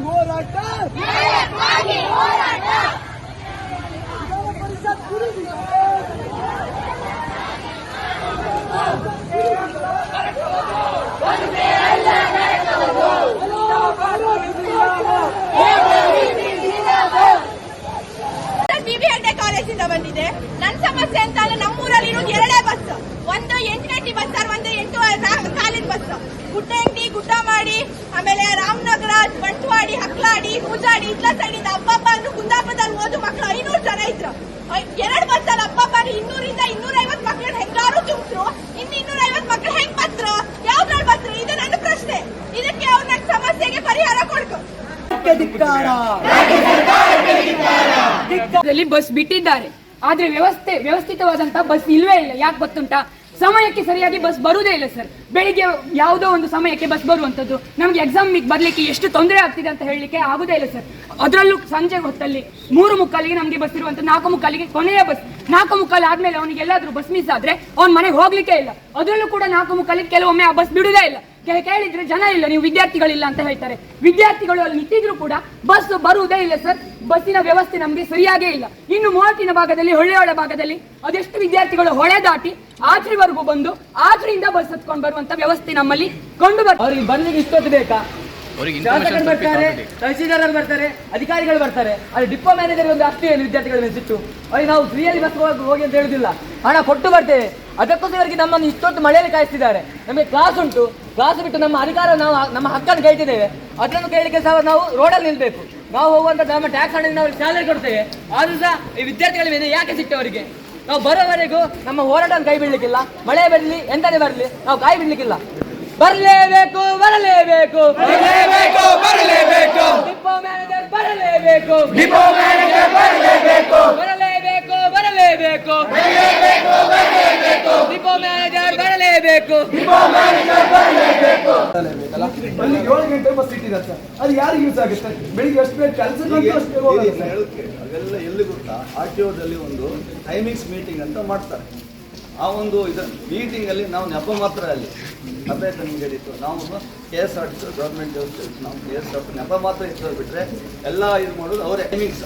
ಹೋರಾಟ. ಹೋರಾಟ ವಿಧಾನ ಪರಿಷತ್ ಗುರುವಿಗೆ ಬಿಬಿ ಹೆಗ್ಡೆ ಕಾಲೇಜಿಂದ ಬಂದಿದೆ ನನ್ನ ಸಮಸ್ಯೆ ಅಂತ ಅಂದ್ರೆ ನಮ್ಮೂರಲ್ಲಿ ಇರೋದು ಎರಡೇ ಬಸ್ ಒಂದು ಎಂಟು ಬಸ್ ಸರ್ ಒಂದು ಎಂಟು ಕಾಲಿನ ಬಸ್ ಗುಡ್ಡ ಎಂಟಿ ಗುಡ್ಡ ಮಾಡಿ ಆಮೇಲೆ ರಾಮನಗರ ಬಂಟ್ವಾಡಿ ಹಕ್ಲಾಡಿ ಹೂಜಾಡಿ ಇತ್ಲ ಸೈಡಿಂದ ಹಬ್ಬಬ್ಬ ಅಂದ್ರು ಕುಂದಾಪುರದಲ್ಲಿ ಓದು ಮಕ್ಕಳು ಐನೂರು ಜನ ಇದ್ರು ಎರಡು ಬಸ್ ಅಲ್ಲಿ ಹಬ್ಬಬ್ಬ ಇನ್ನೂರಿಂದ ಇನ್ನೂರೈವತ್ತು ಮಕ್ಕಳು ಹೆಂಗಾರು ತುಂಬಿದ್ರು ಇನ್ನು ಇನ್ನೂರೈವತ್ತು ಮಕ್ಳು ಹೆಂಗ್ ಬತ್ರು ಯಾವ್ದ್ರಲ್ಲಿ ಬತ್ರು ಇದು ನನ್ನ ಪ್ರಶ್ನೆ. ಇದಕ್ಕೆ ಅವ್ರ ಸಮಸ್ಯೆಗೆ ಪರಿಹಾರ ಕೊಡ್ತು. ಬಸ್ ಬಿಟ್ಟಿದ್ದಾರೆ. ಆದ್ರೆ ವ್ಯವಸ್ಥೆ ವ್ಯವಸ್ಥಿತವಾದಂತ ಬಸ್ ಇಲ್ವೇ ಇಲ್ಲ. ಯಾಕೆ ಗೊತ್ತುಂಟಾ ಸಮಯಕ್ಕೆ ಸರಿಯಾಗಿ ಬಸ್ ಬರುವುದೇ ಇಲ್ಲ ಸರ್. ಬೆಳಿಗ್ಗೆ ಯಾವುದೋ ಒಂದು ಸಮಯಕ್ಕೆ ಬಸ್ ಬರುವಂಥದ್ದು ನಮಗೆ ಎಕ್ಸಾಮ್ ಬರಲಿಕ್ಕೆ ಎಷ್ಟು ತೊಂದರೆ ಆಗ್ತಿದೆ ಅಂತ ಹೇಳಲಿಕ್ಕೆ ಆಗುದೇ ಇಲ್ಲ ಸರ್. ಅದರಲ್ಲೂ ಸಂಜೆ ಹೊತ್ತಲ್ಲಿ ಮೂರು ಮುಕ್ಕಾಲಿಗೆ ನಮಗೆ ಬಸ್ ಇರುವಂಥ ನಾಲ್ಕು ಮುಕ್ಕಾಲಿಗೆ ಕೊನೆಯ ಬಸ್. ನಾಲ್ಕು ಮುಕ್ಕಾಲು ಆದಮೇಲೆ ಅವನಿಗೆ ಎಲ್ಲಾದ್ರೂ ಬಸ್ ಮಿಸ್ ಆದ್ರೆ ಅವ್ನ ಮನೆಗೆ ಹೋಗ್ಲಿಕ್ಕೆ ಇಲ್ಲ. ಅದರಲ್ಲೂ ಕೂಡ ನಾಲ್ಕು ಮುಕ್ಕಾಲಿಗೆ ಕೆಲವೊಮ್ಮೆ ಆ ಬಸ್ ಬಿಡುದೇ ಇಲ್ಲ. ಕೇಳಿದ್ರೆ ಜನ ಇಲ್ಲ ನೀವು ವಿದ್ಯಾರ್ಥಿಗಳಿಲ್ಲ ಅಂತ ಹೇಳ್ತಾರೆ. ವಿದ್ಯಾರ್ಥಿಗಳು ಅಲ್ಲಿ ನಿಂತಿದ್ರು ಕೂಡ ಬಸ್ ಬರುವುದೇ ಇಲ್ಲ ಸರ್. ಬಸ್ಸಿನ ವ್ಯವಸ್ಥೆ ನಮಗೆ ಸರಿಯಾಗೇ ಇಲ್ಲ. ಇನ್ನು ಮೂವತ್ತಿನ ಭಾಗದಲ್ಲಿ ಹೊಳ್ಳೆಯೊಳ ಭಾಗದಲ್ಲಿ ಅದೆಷ್ಟು ವಿದ್ಯಾರ್ಥಿಗಳು ಹೊಳೆ ದಾಟಿ ಆಚರಿವರೆಗೂ ಬಂದು ಆಚರಿಂದ ಬಸ್ ಹತ್ಕೊಂಡು ಬರುವಂತ ವ್ಯವಸ್ಥೆ ನಮ್ಮಲ್ಲಿ ಕಂಡು ಬರ್ತಾರೆ ಅವ್ರಿಗೆ ಬರ್ಲಿಕ್ಕೆ ಇಷ್ಟೊತ್ತು ಬೇಕಾ? ಶಾಸಕರು ಬರ್ತಾರೆ ತಹಸೀಲ್ದಾರರು ಬರ್ತಾರೆ ಅಧಿಕಾರಿಗಳು ಬರ್ತಾರೆ. ಅಲ್ಲಿ ಡಿಪೋ ಮ್ಯಾನೇಜರ್ ಒಂದು ಅಷ್ಟೇ ವಿದ್ಯಾರ್ಥಿಗಳ ಅಲ್ಲಿ ಸಿಟ್ಟು? ಅವ್ರಿಗೆ ನಾವು ಫ್ರೀಯಲ್ಲಿ ಬಸ್ ಹೋಗಿ ಅಂತ ಹೇಳುದಿಲ್ಲ. ಹಣ ಕೊಟ್ಟು ಬರ್ತೇವೆ. ಅದಕ್ಕೋಸ್ಕರ ನಮ್ಮನ್ನು ಇಷ್ಟೊತ್ತು ಮಳೆಯಲ್ಲಿ ಕಾಯಿಸ್ತಿದ್ದಾರೆ. ನಮಗೆ ಕ್ಲಾಸ್ ಉಂಟು. ಕ್ಲಾಸ್ ಬಿಟ್ಟು ನಮ್ಮ ಅಧಿಕಾರ ನಾವು ನಮ್ಮ ಹಕ್ಕನ್ನು ಕೇಳ್ತಿದ್ದೇವೆ. ಅದನ್ನು ಕೇಳಲಿಕ್ಕೆ ಸಹ ನಾವು ರೋಡಲ್ಲಿ ನಿಲ್ಬೇಕು. ನಾವು ಹೋಗುವಂತ ನಮ್ಮ ಟ್ಯಾಕ್ಸ್ ಹಣದಿಂದ ಅವ್ರಿಗೆ ಸ್ಯಾಲರಿ ಕೊಡ್ತೇವೆ. ಆದ್ರೂ ಸಹ ಈ ವಿದ್ಯಾರ್ಥಿಗಳ ಮೇಲೆ ಯಾಕೆ ಸಿಟ್ಟು ಅವರಿಗೆ? ನಾವು ಬರೋವರೆಗೂ ನಮ್ಮ ಹೋರಾಟ ಕೈ ಬಿಡ್ಲಿಕ್ಕಿಲ್ಲ. ಮಳೆ ಬರಲಿ ಎಂತಲೇ ಬರಲಿ ನಾವು ಕೈ ಬಿಡ್ಲಿಕ್ಕಿಲ್ಲ. ಬರಲೇಬೇಕು ಬರಲೇಬೇಕು. ಬರಲೇಬೇಕು ಬರಲೇಬೇಕು. ಡಿಪೋ ಮ್ಯಾನೇಜರ್ ಬರಲೇಬೇಕು. ಡಿಪೋ ಮ್ಯಾನೇಜರ್ ಬರಲೇಬೇಕು. ಬರಲೇಬೇಕು ಬರಲೇಬೇಕು. ಬರಲೇಬೇಕು ಬರಲೇಬೇಕು. ಡಿಪೋ ಮ್ಯಾನೇಜರ್ ಬರಲೇಬೇಕು. ಅಲ್ಲಿ ಏಳು ಗಂಟೆ ಬಸ್ ಇಟ್ಟಿರತ್ತೆ. ಅದು ಯಾರಿಗೆ ಯೂಸ್ ಆಗುತ್ತೆ? ಬೆಳಿಗ್ಗೆ ಎಷ್ಟು ಕೆಲಸ ಹೇಳೋಕೆ ಅವೆಲ್ಲ ಎಲ್ಲಿ ಗೊತ್ತಾ? ಆರ್ ಟಿ ಒದಲ್ಲಿ ಒಂದು ಟೈಮಿಂಗ್ಸ್ ಮೀಟಿಂಗ್ ಅಂತ ಮಾಡ್ತಾರೆ. ಆ ಒಂದು ಇದು ಮೀಟಿಂಗ್ ಅಲ್ಲಿ ನಾವು ನೆಪ ಮಾತ್ರ ಅಲ್ಲಿ. ಅದೇ ನಿಮ್ಗೆ ಹೇಳಿತ್ತು ನಾವು K S R T government ನಾವು ಕೆ ಎಸ್ ಆರ್ ನೆಪ ಮಾತ್ರ ಇರ್ತದೆ ಬಿಟ್ಟರೆ ಎಲ್ಲ ಇದು ಮಾಡೋದು ಅವರೇ. ಟೈಮಿಂಗ್ಸ್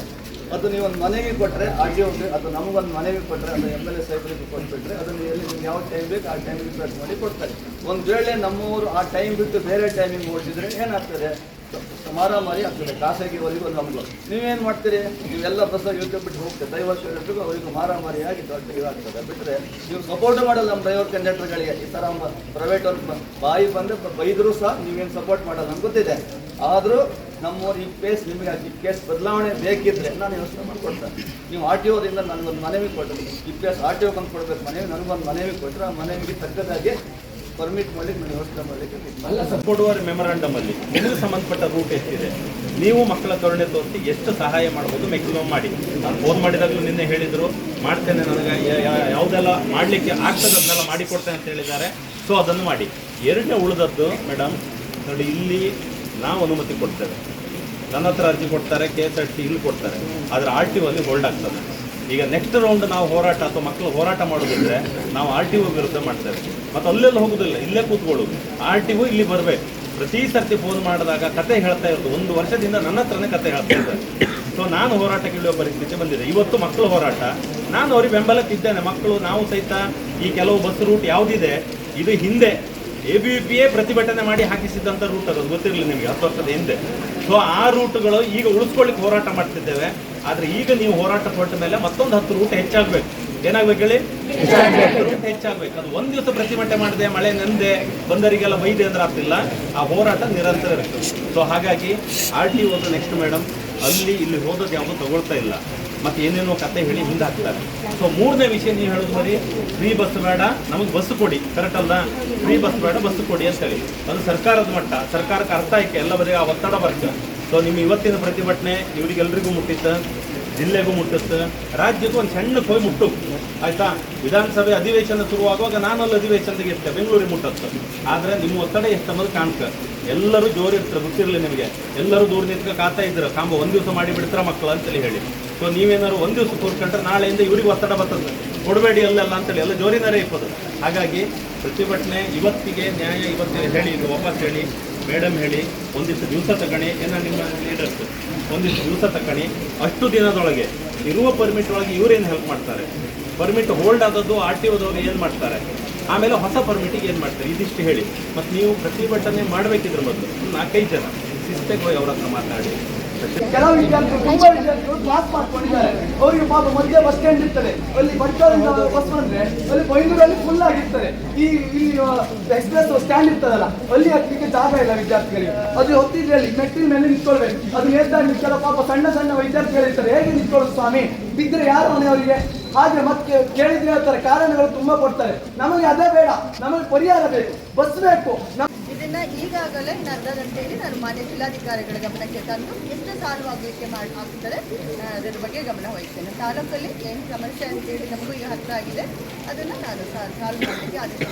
ಅದು ನೀವು ಒಂದು ಮನೆಗೆ ಕೊಟ್ಟರೆ ಆ ಟಿ ಒಗೆ ಅದು ನಮಗೊಂದು ಮನೆಗೆ ಕೊಟ್ಟರೆ ಅದು ಎಂ ಎಲ್ ಎ ಸಾಹೇಬರಿಗೆ ಕೊಟ್ಬಿಟ್ರೆ ಅದನ್ನು ಎಲ್ಲಿ ನಿಮ್ಗೆ ಯಾವ ಟೈಮ್ ಬೇಕು ಆ ಟೈಮಿಗೆ ಸೆಟ್ ಮಾಡಿ ಕೊಡ್ತಾರೆ. ಒಂದು ವೇಳೆ ನಮ್ಮವರು ಆ ಟೈಮ್ ಬಿಟ್ಟು ಬೇರೆ ಟೈಮಿಂಗ್ ಓಡಿಸಿದ್ರೆ ಏನಾಗ್ತದೆ? ಮಾರಾಮಾರಿ ಆಗ್ತದೆ ಖಾಸಗಿವರೆಗೂ ನಮ್ಗೆ. ನೀವೇನು ಮಾಡ್ತೀರಿ? ನೀವೆಲ್ಲ ಬಸ್ಸಾಗಿ ಯೋಚನೆ ಬಿಟ್ಟು ಹೋಗ್ತದೆ ಡ್ರೈವರ್ ಕಂಡಕ್ಟರ್ಗೂ ಅವರಿಗೂ ಮಾರಾಮಾರಿ ಆಗಿ ದೊಡ್ಡ ಇದಾಗ್ತದೆ. ಬಿಟ್ಟರೆ ನೀವು ಸಪೋರ್ಟ್ ಮಾಡಲ್ಲ ನಮ್ಮ ಡ್ರೈವರ್ ಕಂಡಕ್ಟರ್ಗಳಿಗೆ ಈ ಥರ ಪ್ರೈವೇಟ್ ಅವ್ರು ಬಾಯಿ ಬಂದು ಬೈದರೂ ಸಹ ನೀವೇನು ಸಪೋರ್ಟ್ ಮಾಡಲ್ಲ ಅಂತ ಗೊತ್ತಿದೆ. ಆದರೂ ನಮ್ಮವ್ರು ಈ ಕೇಸ್ ನಿಮಗೆ ಈ ಕೇಸ್ ಬದಲಾವಣೆ ಬೇಕಿದ್ರೆ ನಾನು ಯೋಚನೆ ಮಾಡಿಕೊಡ್ತೇನೆ ನೀವು ಆರ್ ಟಿ ಓದಿಂದ ನನಗೊಂದು ಮನವಿ ಕೊಟ್ಟರೆ ಈ ಕೇಸ್ ಆರ್ ಟಿ ಒ ಬಂದು ಕೊಡ್ಬೇಕು ಮನವಿ, ನನಗೊಂದು ಮನವಿ ಕೊಟ್ಟರೆ ಆ ಮನವಿಗೆ ತಕ್ಕದಾಗಿ ಪರ್ಮಿಟ್ ಮಾಡಲಿಕ್ಕೆ ನಾನು ಯೋಚನೆ ಮಾಡಲಿಕ್ಕೆ ಅಲ್ಲ ಸರ್ ಕೊಡುವ ಮೆಮೊರಾಂಡಮ್ ಅಲ್ಲಿ. ನಿಮಗೆ ಸಂಬಂಧಪಟ್ಟ ರೂಟ್ ಎಷ್ಟಿದೆ? ನೀವು ಮಕ್ಕಳ ಕರುಣೆ ತೋರಿಸಿ ಎಷ್ಟು ಸಹಾಯ ಮಾಡ್ಬೋದು ಮ್ಯಾಕ್ಸಿಮಮ್ ಮಾಡಿ. ನಾನು ಫೋನ್ ಮಾಡಿದಾಗಲೂ ನಿನ್ನೆ ಹೇಳಿದರು. ಮಾಡ್ತೇನೆ ನನಗೆ. ಯಾವುದೆಲ್ಲ ಮಾಡಲಿಕ್ಕೆ ಆಗ್ತದೆ ಅದನ್ನೆಲ್ಲ ಮಾಡಿಕೊಡ್ತೇನೆ ಅಂತ ಹೇಳಿದ್ದಾರೆ. ಸೊ ಅದನ್ನು ಮಾಡಿ. ಎರಡನೇ ಉಳಿದದ್ದು ಮೇಡಮ್ ನೋಡಿ, ಇಲ್ಲಿ ನಾವು ಅನುಮತಿ ಕೊಡ್ತೇವೆ. ನನ್ನ ಹತ್ರ ಅರ್ಜಿ ಕೊಡ್ತಾರೆ ಕೆ ಎಸ್ ಆರ್ ಟಿ ಇಲ್ಲಿ ಕೊಡ್ತಾರೆ. ಆದರೆ ಆರ್ ಟಿ ಅಲ್ಲಿ ಹೋಲ್ಡ್ ಆಗ್ತದೆ. ಈಗ ನೆಕ್ಸ್ಟ್ ರೌಂಡ್ ನಾವು ಹೋರಾಟ ಅಥವಾ ಮಕ್ಕಳು ಹೋರಾಟ ಮಾಡೋದಿದ್ರೆ ನಾವು ಆರ್ ಟಿ ಒ ವಿರುದ್ಧ ಮಾಡ್ತೇವೆ. ಮತ್ತು ಅಲ್ಲೆಲ್ಲ ಹೋಗೋದಿಲ್ಲ, ಇಲ್ಲೇ ಕೂತ್ಕೊಳ್ಳೋದು. ಆರ್ ಟಿ ಒ ಇಲ್ಲಿ ಬರಬೇಕು. ಪ್ರತಿ ಸರ್ತಿ ಫೋನ್ ಮಾಡಿದಾಗ ಕತೆ ಹೇಳ್ತಾ ಇರೋದು. ಒಂದು ವರ್ಷದಿಂದ ನನ್ನ ಹತ್ರನೇ ಕತೆ ಹೇಳ್ತಾ ಇದ್ದಾರೆ. ಸೊ ನಾನು ಹೋರಾಟಕ್ಕೆ ಇಳಿಯುವ ಪರಿಸ್ಥಿತಿ ಬಂದಿದೆ. ಇವತ್ತು ಮಕ್ಕಳು ಹೋರಾಟ. ನಾನು ಅವ್ರಿಗೆ ಬೆಂಬಲಕ್ಕಿದ್ದೇನೆ ಮಕ್ಕಳು, ನಾವು ಸಹಿತ ಈ ಕೆಲವು ಬಸ್ ರೂಟ್ ಯಾವುದಿದೆ, ಇದು ಹಿಂದೆ. ಎ ಬಿ ಪಿ ಎ ಪ್ರತಿಭಟನೆ ಮಾಡಿ ಹಾಕಿಸಿದಂಥ ರೂಟ್ ಅದು ಗೊತ್ತಿರಲಿಲ್ಲ ನಿಮಗೆ ಹತ್ತು ವರ್ಷದ ಹಿಂದೆ. ಸೊ ಆ ರೂಟ್ಗಳು ಈಗ ಉಳಿಸ್ಕೊಳ್ಳಿಕ್ಕೆ ಹೋರಾಟ ಮಾಡ್ತಿದ್ದೇವೆ. ಆದರೆ ಈಗ ನೀವು ಹೋರಾಟ ಕೊಟ್ಟ ಮೇಲೆ ಮತ್ತೊಂದು ಹತ್ತು ರೂಟ್ ಹೆಚ್ಚಾಗಬೇಕು. ಏನಾಗ್ಬೇಕು ಹೇಳಿ? ರೂಟ್ ಹೆಚ್ಚಾಗಬೇಕು. ಅದು ಒಂದು ದಿವಸ ಪ್ರತಿಭಟನೆ ಮಾಡಿದೆ ಮಳೆ ನಂದೆ ಬಂದರಿಗೆಲ್ಲ ಬೈದೆ ಅಂದ್ರೆ ಆಗ್ತಿಲ್ಲ. ಆ ಹೋರಾಟ ನಿರಂತರ ಇರ್ತದೆ ಸೊ ಹಾಗಾಗಿ ಆರ್ ಟಿ ಒಂದು ನೆಕ್ಸ್ಟ್ ಮೇಡಮ್ ಅಲ್ಲಿ ಇಲ್ಲಿ ಹೋದದ್ದು ಯಾವುದು ತಗೊಳ್ತಾ ಇಲ್ಲ. ಮತ್ತೆ ಏನೇನೋ ಕತೆ ಹೇಳಿ ಹಿಂದೆ ಹಾಕ್ತಾರೆ ಸೊ ಮೂರನೇ ವಿಷಯ ನೀವು ಹೇಳೋದು ಬರೀ ಫ್ರೀ ಬಸ್ ಬೇಡ, ನಮಗೆ ಬಸ್ ಕೊಡಿ. ಕರೆಕ್ಟ್ ಅಲ್ಲ ಫ್ರೀ ಬಸ್ ಬೇಡ ಬಸ್ ಕೊಡಿ ಅಂತ ಹೇಳಿ ಅದು ಸರ್ಕಾರದ ಮಟ್ಟ, ಸರ್ಕಾರಕ್ಕೆ ಅರ್ಥ ಆಯ್ಕೆ, ಎಲ್ಲ ಬರೀ ಆ ಒತ್ತಡ ಬರ್ತದೆ ಸೊ ನಿಮ್ಮ ಇವತ್ತಿನ ಪ್ರತಿಭಟನೆ, ಇವರಿಗೆಲ್ರಿಗೂ ಮುಟ್ಟಿತ್ತು. ಜಿಲ್ಲೆಗೂ ಮುಟ್ಟುತ್ತೆ, ರಾಜ್ಯಕ್ಕೂ ಒಂದು ಸಣ್ಣ ಕೊಯ್ ಮುಟ್ಟು. ಆಯ್ತಾ? ವಿಧಾನಸಭೆ ಅಧಿವೇಶನ ಶುರುವಾಗುವಾಗ ನಾನು ಅಲ್ಲಿ ಅಧಿವೇಶನದಾಗ ಇರ್ತೆ ಬೆಂಗಳೂರಿಗೆ ಮುಟ್ಟತ್ತೆ. ಆದ್ರೆ ನಿಮ್ಮ ಒತ್ತಡ ಎಷ್ಟು ಅನ್ನೋದು ಕಾಣ್ತ ಎಲ್ಲರೂ ಜೋರು ಇರ್ತಾರೆ, ಗೊತ್ತಿರಲಿ ನಿಮಗೆ. ಎಲ್ಲರೂ ದೂರ ನಿಂತ್ಕ ಕಾತಾ ಇದ್ರು ಕಾಂಬ ಒಂದು ದಿವಸ ಮಾಡಿ ಬಿಡ್ತಾರ ಮಕ್ಕಳು ಅಂತೇಳಿ ಹೇಳಿ. ಸೊ ನೀವೇನಾದ್ರು ಒಂದು ದಿವಸ ಕೂರ್ಕೊಂಡ್ರೆ ನಾಳೆಯಿಂದ ಇವ್ರಿಗೆ ಒತ್ತಡ ಬರ್ತದೆ. ಕೊಡಬೇಡಿ ಅಲ್ಲೆಲ್ಲ ಅಂತೇಳಿ, ಎಲ್ಲ ಜೋರಿನಾರೇ ಇಪ್ಪದು ಹಾಗಾಗಿ ಪ್ರತಿಭಟನೆ ಇವತ್ತಿಗೆ ನ್ಯಾಯ, ಇವತ್ತಿಗೆ ಹೇಳಿ, ಇದು ವಾಪಸ್ ಹೇಳಿ. ಮೇಡಮ್ ಹೇಳಿ, ಒಂದಿಷ್ಟು ದಿವಸ ತಗೊಳ್ಳಿ ಏನೋ ನಿಮ್ಮ ಲೀಡರ್ಸ್ ಒಂದಿಷ್ಟು ದಿವಸ ತಗೊಳ್ಳಿ ಅಷ್ಟು ದಿನದೊಳಗೆ ಇರುವ ಪರ್ಮಿಟ್ ಒಳಗೆ ಇವರೇನು ಹೆಲ್ಪ್ ಮಾಡ್ತಾರೆ? ಪರ್ಮಿಟ್ ಹೋಲ್ಡ್ ಆದದ್ದು ಆರ್ ಟಿ ಓದವ್ರು ಏನು ಮಾಡ್ತಾರೆ? ಆಮೇಲೆ ಹೊಸ ಪರ್ಮಿಟಿಗೆ ಏನು ಮಾಡ್ತಾರೆ? ಇದಿಷ್ಟು ಹೇಳಿ. ಮತ್ತು ನೀವು ಪ್ರತಿಭಟನೆ ಮಾಡಬೇಕಿದ್ರ ಮೊದಲು ನಾಲ್ಕೈದು ಜನ. ಶಿಸ್ತಾಗಿ ಹೋಗಿ ಅವ್ರ ಹತ್ರ ಮಾತಾಡಿ. ಕೆಲವು ವಿದ್ಯಾರ್ಥಿಗಳು ತುಂಬಾ ವಿದ್ಯಾರ್ಥಿಗಳು ಕ್ಲಾಸ್ ಮಾಡ್ಕೊಂಡಿದ್ದಾರೆ ಅವರಿಗೆ ಪಾಪ ಮಧ್ಯೆ ಬಸ್ ಸ್ಟ್ಯಾಂಡ್ ಇರ್ತದೆ. ಅಲ್ಲಿ ಬಟ್ಟಾಳಿಂದ ಬಸ್ ಬಂದ್ರೆ ಅಲ್ಲಿ ಬೈಂದೂರಲ್ಲಿ ಫುಲ್ ಆಗಿರ್ತದೆ. ಈ ಇಲ್ಲಿ ಎಕ್ಸ್ಪ್ರೆಸ್ ಸ್ಟ್ಯಾಂಡ್ ಇರ್ತದಲ್ಲ, ಅಲ್ಲಿ ಹತ್ತಲಿಕ್ಕೆ ಜಾಗ ಇಲ್ಲ ವಿದ್ಯಾರ್ಥಿಗಳಿಗೆ. ಅದು ಹೊತ್ತಿದ್ರೆ ಅಲ್ಲಿ ಮೆಟ್ಟಿನ ಮೇಲೆ ನಿಂತ್ಕೊಳ್ಬೇಕು. ಅದು ನೇತಾಡಿ ಕೆಲ ಪಾಪ ಸಣ್ಣ ಸಣ್ಣ ವಿದ್ಯಾರ್ಥಿಗಳಿರ್ತಾರೆ ಹೇಗೆ ನಿಂತ್ಕೊಳ್ಳೋದು ಸ್ವಾಮಿ? ಬಿದ್ದರೆ ಯಾರು ಮನೆಯವರಿಗೆ ಆದ್ರೆ ಮತ್ತೆ ಕೇಳಿದ್ರೆ ಹೇಳ್ತಾರೆ, ಕಾರಣಗಳು ತುಂಬಾ ಕೊಡ್ತಾರೆ. ನಮಗೆ ಅದೇ ಬೇಡ. ನಮಗೆ ಪರಿಹಾರ ಬೇಕು. ಬಸ್ ಬೇಕು. ಇದನ್ನ ಈಗಾಗಲೇ ಅರ್ಧ ಗಂಟೆಯಲ್ಲಿ ನಾನು ಮಾನ್ಯ ಜಿಲ್ಲಾಧಿಕಾರಿಗಳ ಗಮನಕ್ಕೆ ತಂದು ಎಷ್ಟು ಸಾಲವಾಗಲಿಕ್ಕೆ ಮಾಡಿ ಆಗ್ತದೆ ಅದರ ಬಗ್ಗೆ ಗಮನ ವಹಿಸ್ತೇನೆ. ತಾಲೂಕಲ್ಲಿ ಏನು ಸಮಸ್ಯೆ ಅಂತೇಳಿ ನಮಗೂ ಈಗ ಹತ್ರ ಆಗಿದೆ. ಅದನ್ನು ನಾನು ಸಾಲ್ವ್ ಮಾಡಲಿಕ್ಕೆ ಆದೇಶ